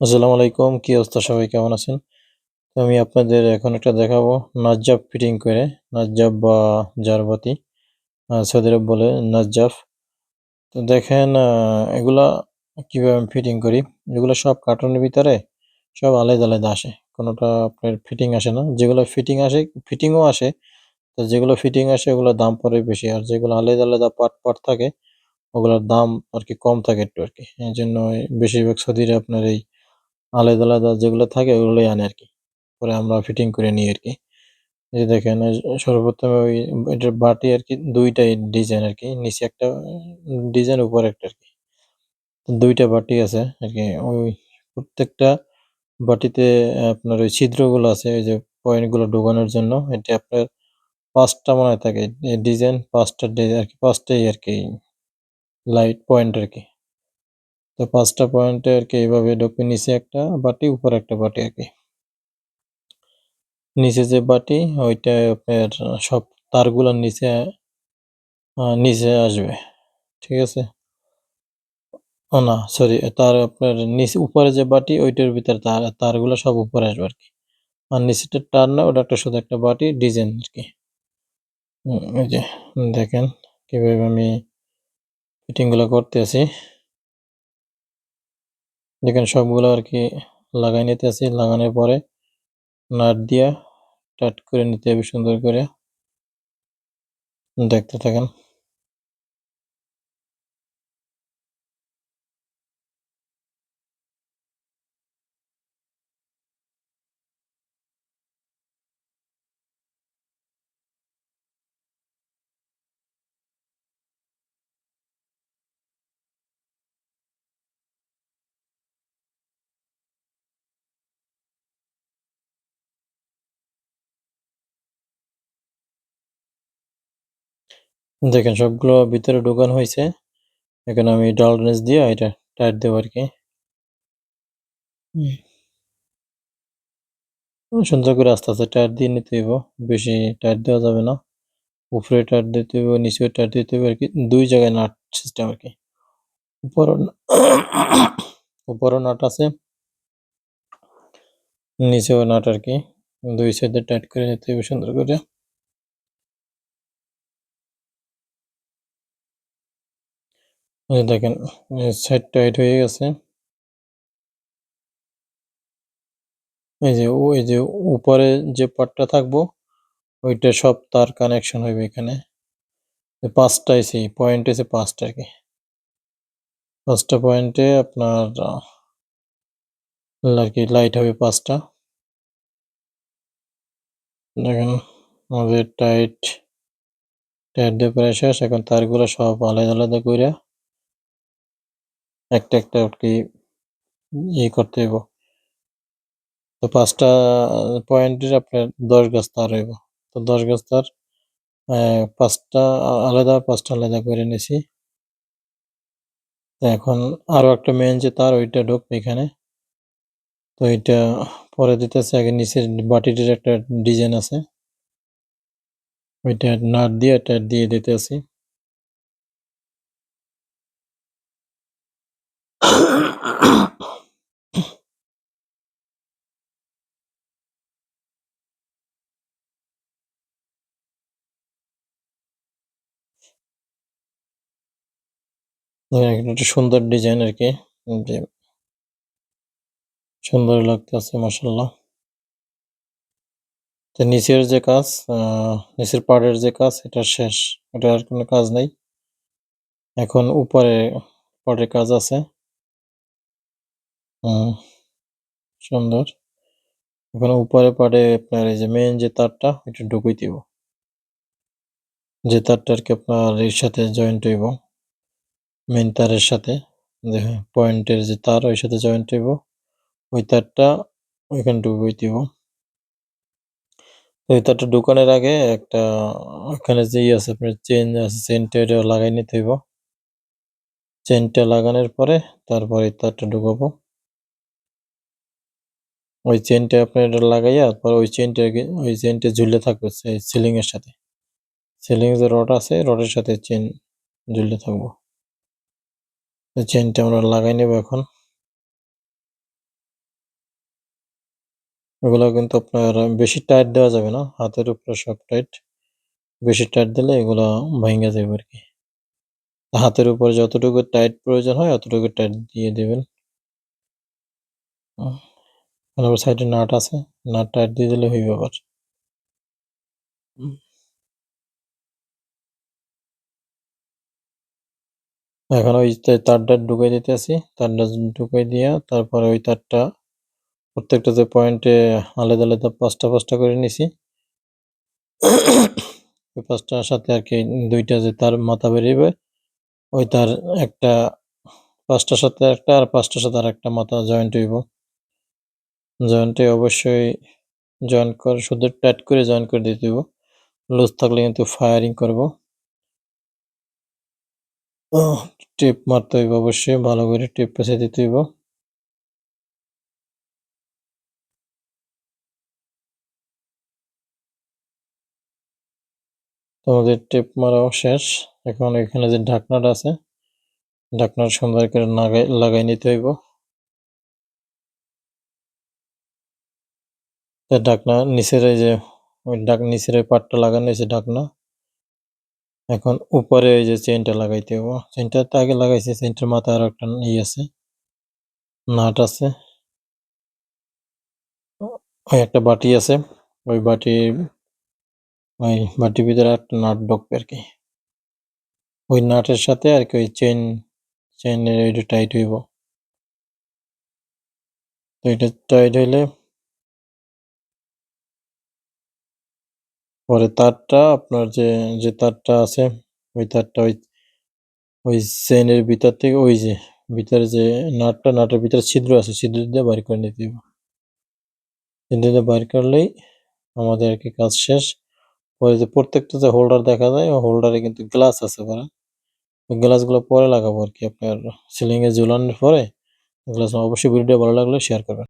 আসসালামু আলাইকুম, কি অবস্থা সবাই? কেমন আছেন? তো আমি আপনাদের এখন একটা দেখাবো। নাজ্জাব ফিটিং করে, নাজ্জাব বা জারবাতি সৌদি আরব বলে নাজ্জাব। তো দেখেন এগুলা কীভাবে আমি ফিটিং করি? এগুলো সব কার্টুনের ভিতরে, সব আলাদা আলাদা আসে। কোনোটা আপনার ফিটিং আসে না। যেগুলো ফিটিং আসে, ফিটিংও আসে। তো যেগুলো ফিটিং আসে ওগুলো দাম পরে বেশি। আর যেগুলো আলাদা আলাদা পার্ট পার্ট থাকে, ওগুলোর দাম আর কি কম থাকে একটু আর কি। এই জন্য বেশিরভাগ সৌদিরে আপনার এই আলাদা আলাদা যেগুলো থাকে ওগুলোই আনে আর কি পরে আমরা ফিটিং করে নিই আর কি এই দেখেন সর্বপ্রথমে ওই এটার বাটি আর কি দুইটাই ডিজাইন আর কি নিচে একটা ডিজাইন উপরে একটা আর কি দুইটা বাটি আছে আর কি ওই প্রত্যেকটা বাটিতে আপনার ওই ছিদ্রগুলো আছে, ওই যে পয়েন্টগুলো ঢোকানোর জন্য। এটা আপনার পাঁচটা মনে থাকে। ডিজাইন পাঁচটা ডিজাইন আর কি পাঁচটাই আর কি লাইট পয়েন্ট আর কি তো পাঁচটা পয়েন্টে আর কি এইভাবে ঢোকে নিচে একটা বাটি, উপরে একটা বাটি আর কি। নিচে যে বাটি, ওইটা আপনার সব তারগুলোর নিচে নিচে আসবে, ঠিক আছে? ও না সরি তার আপনার নিচে, উপরে যে বাটি, ওইটার ভিতরে তার, তারগুলো সব উপরে আসবে আর কি। আর নিচেটা টার না, ওটা একটা শুধু একটা বাটি ডিজাইন আর কি। ওই যে, দেখেন কীভাবে আমি ফিটিংগুলো করতে আছি দেখেন সবগুলো আর কি লাগাই নিতে আছে। লাগানোর পরে নাট দিয়া টাট করে নিতে হবে সুন্দর করে। দেখতে থাকেন। দেখেন সবগুলো ভিতরে ঢোকানো হয়েছে। এখন আমি ডালনেস দিয়ে এটা টাইট দেবো আর কি সুন্দর করে আস্তে আস্তে টায়ার দিয়ে নিতে হইব। বেশি টায়ার দেওয়া যাবে না। উপরে টায়ার দিতে হইব নিচে টায়ার দিতে হইব আর কি দুই জায়গায় নাট সিস্টেম আর কি উপরও উপরও নাট আছে। নিচেও নাট আর কি দুই সাইডে টাইট করে নিতে হইব সুন্দর করে। দেখেন সাইড টাইট হয়ে গেছে। এই যে ওই যে উপরে যে পার্টটা থাকব, ওইটা সব তার কানেকশন হইবে এখানে। পাঁচটা এসি পয়েন্ট এসে পাঁচটা কি। পাঁচটা পয়েন্টে আপনার আর কি লাইট হবে পাঁচটা। দেখেন, আমাদের টাইট টাইট দিয়ে প্রায় শেষ। এখন তারগুলো সব আলাদা আলাদা করে একটা একটা আর কি ই করতে হইব। তো পাঁচটা পয়েন্টের আপনার দশ গাছ তার হইব। তো দশ গাছ তার পাঁচটা আলাদা পাঁচটা আলাদা করে নিছি। এখন আরও একটা মেন যে তার, ওইটা ঢুকবে এখানে। তো এটা পরে দিতেছে, আগে নিচের বাটিটির একটা ডিজাইন আছে। ওইটা নাট দিয়ে এটা দিয়ে দিতেছি। সুন্দর ডিজাইন আর কি। যে সুন্দর লাগতেছে মাসাল্লাহ তো নিচের যে কাজ নিচের পাড়ের যে কাজ, এটা শেষ। এটা আর কোনো কাজ নাই। এখন উপরে পাড়ের কাজ আছে। সুন্দর। এখন উপরে পাড়ে আপনার এই যে মেন যে তারটা এটা ঢুকুই দিব। যে তারটা আর কি আপনার এর সাথে জয়েন্ট হইব মেন তারের সাথে পয়েন্টের যে তার, ওই সাথে জয়েন্ট হইব। ওই তারটা ওইখানে ঢুকুই দিব। ওই তারটা ঢুকানোর আগে একটা, ওখানে যে ইয়ে আছে আপনার চেন আছে চেনটা এটা লাগাই নিতে হইব। চেনটা লাগানোর পরে তারপরে তারটা ঢুকাবো। ওই চেনটা আপনার এটা লাগাইয়া তারপর ওই চেনটা ওই চেনটা ঝুলে থাকবে সিলিং এর সাথে। সিলিং যে রড আছে রডের সাথে চেন ঝুলে থাকব। চেনটা আমরা লাগাই নেব এখন। এগুলা কিন্তু আপনার বেশি টাইট দেওয়া যাবে না, হাতের উপরে সব টাইট বেশি টাইট দিলে এগুলা ভেঙে যাবে আর কি। হাতের উপর যতটুকু টাইট প্রয়োজন হয়, অতটুকু টাইট দিয়ে দেবেন। আবার সাইডে নাট আছে, নাট টাইট দিয়ে দিলে হইবে আবার। এখন ওই তারটা ঢুকাই দিতে আছি তারটা ঢুকাই দিয়া তারপরে ওই তারটা প্রত্যেকটা যে পয়েন্টে আলাদা আলাদা পাঁচটা পাঁচটা করে নিছি। ওই পাঁচটার সাথে আর কি দুইটা যে তার মাথা বেরিয়েবে ওই তার একটা পাঁচটার সাথে একটা আর পাঁচটার সাথে আর একটা মাথা জয়েন্ট হইব। জয়েন্টে অবশ্যই জয়েন করে শুধু টাইট করে জয়েন করে দিতে হইব। লুজ থাকলে কিন্তু ফায়ারিং করব। টেপ মারতে হইব অবশ্যই, ভালো করে টেপ পেঁচে দিতে হইব। তোমাদের টেপ মারাও শেষ। এখন এখানে যে ঢাকনাটা আছে, ঢাকনার সুন্দর করে লাগাই নিতে হইব। ঢাকনা নিচের এই যে, ওই ডাক নিচের ওই পাটটা লাগানো হয়েছে ঢাকনা। এখন উপরে ওই যে চেনটা লাগাইতে হইব চেনটা তো আগে লাগাইছে চেনটার মাথায় আরও একটা ই আছে, নাট আছে। ওই একটা বাটি আছে, ওই বাটি, ওই বাটির ভিতরে একটা নাট ঢুকবে আর কি। ওই নাটের সাথে আর কি ওই চেন চেনের ওইটা টাইট হইব। তো এটা টাইট হইলে পরে তারটা আপনার যে যে তারটা আছে, ওই তারটা ওই ওই চেনের ভিতর থেকে ওই যে, ভিতরে যে নাটটা, নাটের ভিতরে ছিদ্র আছে, ছিদ্র দিয়ে বাইর করে নিতে হবে। ছিদ্র দিয়ে বাইর করলেই আমাদের আর কি কাজ শেষ। পরে যে প্রত্যেকটা যে হোল্ডার দেখা যায়, ওই হোল্ডারে কিন্তু গ্লাস আছে পরে। ওই গ্লাসগুলো পরে লাগাবো আর কি আপনার সিলিং এ ঝুলানোর পরে, গ্লাস অবশ্যই ভিডিও ভালো লাগলে শেয়ার করবেন।